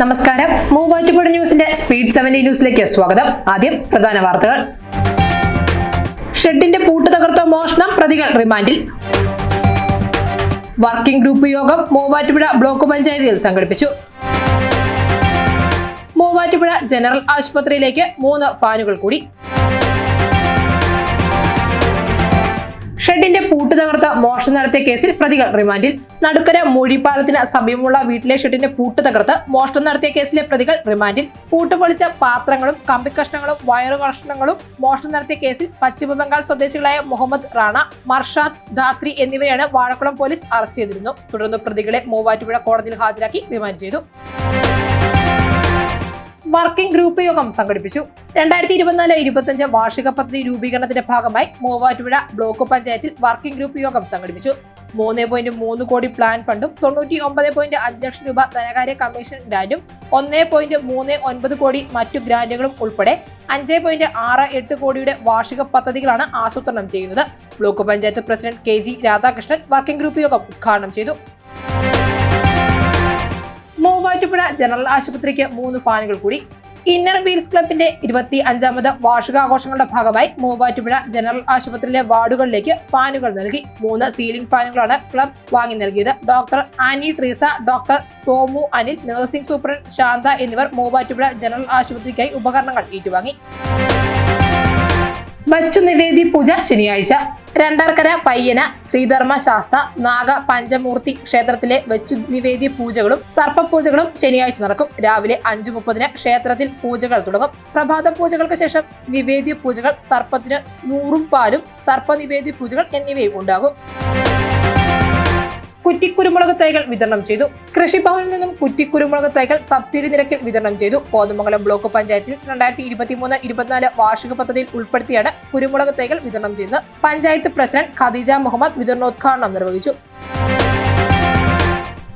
നമസ്കാരം. മൂവാറ്റുപുഴ ന്യൂസിന്റെ speed seventy ന്യൂസിലേക്ക് സ്വാഗതം. ആദ്യം പ്രധാന വാർത്തകൾ. ഷെഡിന്റെ പൂട്ട് തകർത്ത മോഷണം പ്രതികൾ റിമാൻഡിൽ. വർക്കിംഗ് ഗ്രൂപ്പ് യോഗം മൂവാറ്റുപുഴ ബ്ലോക്ക് പഞ്ചായത്തിൽ സംഘടിപ്പിച്ചു. മൂവാറ്റുപുഴ ജനറൽ ആശുപത്രിയിലേക്ക് മൂന്ന് ഫാനുകൾ കൂടി. ഷെഡിന്റെ പൂട്ട് തകർത്ത് മോഷണം നടത്തിയ കേസിൽ പ്രതികൾ റിമാൻഡിൽ. നടുക്കര മൂഴിപ്പാലത്തിന് സമീപമുള്ള വീട്ടിലെ ഷെഡിന്റെ പൂട്ട് തകർത്ത് മോഷണം നടത്തിയ കേസിലെ പ്രതികൾ റിമാൻഡിൽ. പൂട്ട് പൊളിച്ച പാത്രങ്ങളും കമ്പിക്കഷ്ണങ്ങളും വയറു കഷ്ണങ്ങളും മോഷണം നടത്തിയ കേസിൽ പശ്ചിമബംഗാൾ സ്വദേശികളായ മുഹമ്മദ് റാണ മർഷാദ് ധാത്രി എന്നിവരെയാണ് വാഴക്കുളം പോലീസ് അറസ്റ്റ് ചെയ്തിരുന്നു തുടർന്ന് പ്രതികളെ മൂവാറ്റുപുഴ കോടതിയിൽ ഹാജരാക്കി റിമാൻഡ് ചെയ്തു. വർക്കിംഗ് ഗ്രൂപ്പ് യോഗം സംഘടിപ്പിച്ചു. രണ്ടായിരത്തി ഇരുപത്തിനാല് ഇരുപത്തിയഞ്ച് വാർഷിക പദ്ധതി രൂപീകരണത്തിന്റെ ഭാഗമായി മൂവാറ്റുപുഴ ബ്ലോക്ക് പഞ്ചായത്തിൽ വർക്കിംഗ് ഗ്രൂപ്പ് യോഗം സംഘടിപ്പിച്ചു. മൂന്ന് പോയിന്റ് മൂന്ന് കോടി പ്ലാൻ ഫണ്ടും തൊണ്ണൂറ്റി ഒമ്പത് പോയിന്റ് അഞ്ച് ലക്ഷം രൂപ ധനകാര്യ കമ്മീഷൻ ഗ്രാന്റും ഒന്ന് പോയിന്റ് മൂന്ന് ഒൻപത് കോടി മറ്റു ഗ്രാന്റുകളും ഉൾപ്പെടെ അഞ്ച് പോയിന്റ് ആറ് എട്ട് കോടിയുടെ വാർഷിക പദ്ധതികളാണ് ആസൂത്രണം ചെയ്യുന്നത്. Block panchayat president K G Radhakrishnan working group യോഗം ഉദ്ഘാടനം ചെയ്തു. മൂവാറ്റുപുഴ ജനറൽ ആശുപത്രിക്ക് മൂന്ന് ഫാനുകൾ കൂടി. ഇന്നർ വീൽസ് ക്ലബിന്റെ ഇരുപത്തി അഞ്ചാമത് വാർഷികാഘോഷങ്ങളുടെ ഭാഗമായി മൂവാറ്റുപുഴ ജനറൽ ആശുപത്രിയിലെ വാർഡുകളിലേക്ക് ഫാനുകൾ നൽകി. മൂന്ന് സീലിംഗ് ഫാനുകളാണ് ക്ലബ് വാങ്ങി നൽകിയത്. Doctor Annie Treesa doctor Somu Anil nursing superintendent Shantha എന്നിവർ മൂവാറ്റുപുഴ ജനറൽ ആശുപത്രിക്കായി ഉപകരണങ്ങൾ ഏറ്റുവാങ്ങി. വച്ചു നിവേദി പൂജ ശനിയാഴ്ച. രണ്ടാർക്കര പയ്യന ശ്രീധർമ്മ ശാസ്ത നാഗ പഞ്ചമൂർത്തി ക്ഷേത്രത്തിലെ വെച്ചു നിവേദ്യ പൂജകളും സർപ്പപൂജകളും ശനിയാഴ്ച നടക്കും. രാവിലെ അഞ്ചു മുപ്പതിന് ക്ഷേത്രത്തിൽ പൂജകൾ തുടങ്ങും. പ്രഭാത പൂജകൾക്ക് ശേഷം നിവേദ്യ പൂജകൾ സർപ്പത്തിന് നൂറും പാലും സർപ്പ നിവേദ്യ പൂജകൾ എന്നിവയും ഉണ്ടാകും. കുറ്റിക്കുരുമുളക് തൈകൾ വിതരണം ചെയ്തു. കൃഷിഭവനിൽ നിന്നും കുറ്റിക്കുരുമുളക് തൈകൾ സബ്സിഡി നിരക്കിൽ വിതരണം ചെയ്തു. കോതമംഗലം ബ്ലോക്ക് പഞ്ചായത്തിൽ രണ്ടായിരത്തി ഇരുപത്തിമൂന്ന് ഇരുപത്തിനാല് വാർഷിക പദ്ധതിയിൽ ഉൾപ്പെടുത്തിയാണ് കുരുമുളക് തൈകൾ വിതരണം ചെയ്തത് പഞ്ചായത്ത് പ്രസിഡന്റ് ഖദീജ മുഹമ്മദ് വിതരണോദ്ഘാടനം നിർവഹിച്ചു.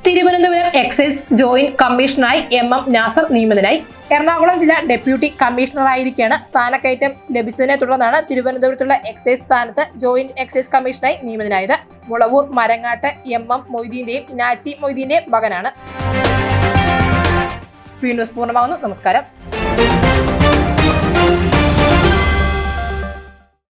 തിരുവനന്തപുരം എക്സൈസ് ജോയിന്റ് കമ്മീഷണറായി എം എം നാസർ നിയമിതനായി. എറണാകുളം ജില്ലാ ഡെപ്യൂട്ടി കമ്മീഷണറായിരിക്കെയാണ് സ്ഥാനക്കയറ്റം ലഭിച്ചതിനെ തുടർന്നാണ് തിരുവനന്തപുരത്തുള്ള എക്സൈസ് സ്ഥാനത്ത് ജോയിന്റ് എക്സൈസ് കമ്മീഷണറായി നിയമിതനായത്. മുളവൂർ മരങ്ങാട്ട് എം എം മൊയ്തീന്റെയും നാച്ചി മൊയ്തീന്റെയും മകനാണ്. സ്പീഡ് ന്യൂസ് പൂർണമാകുന്നു. നമസ്കാരം.